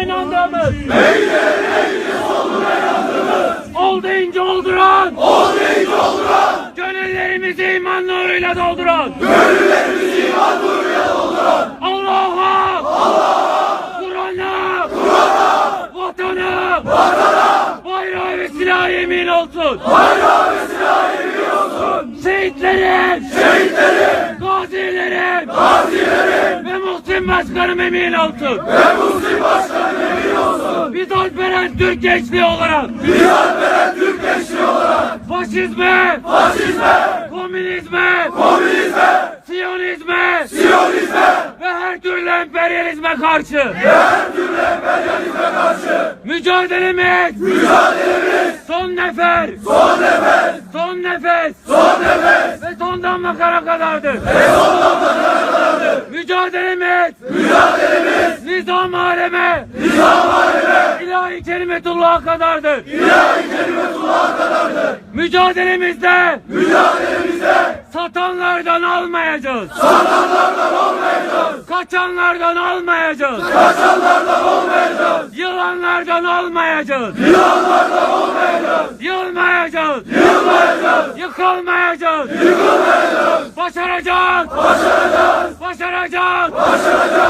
Beylerin eğri soluna yandınız. Ol deyince olduran. Ol deyince olduran. Gönüllerimizi iman nuruyla dolduran. Gönüllerimizi iman nuruyla dolduran. Allah'a. Allah'a. Kur'an'a. Kur'an'a. Vatana. Vatana. Bayrağı ve silah yemin olsun. Bayrağı ve silah Muhsin Başkanım emin olsun. Ve Muhsin Başkanım emin olsun. Biz Alperen Türk gençliği olarak. Biz Alperen Türk gençliği olarak. Faşizme. Faşizme. Komünizme. Komünizme. Siyonizme. Siyonizme. Ve her türlü emperyalizme karşı. Ve her türlü emperyalizme karşı. Mücadelemiz. Mücadelemiz. Son nefer. Son nefes. Son nefes. Son nefes. Ve son damla kara kadardır. Ve son. Mücadelemiz. Mücadelemiz. Nizam aleme. Nizam aleme. İlahi kelimetullah'a kadardır. İlahi kelimetullah'a kadardır. Mücadelemizde. Mücadelemizde. Satanlardan almayacağız. Satanlardan almayacağız. Kaçanlardan almayacağız. Kaçanlardan olmayacağız. Yılanlardan almayacağız. Yılanlardan olmayacağız. Yılmayacağız. Yılmayacağız. Yıkılmayacağız. Yıkılmayacağız. 我是男我是男我是男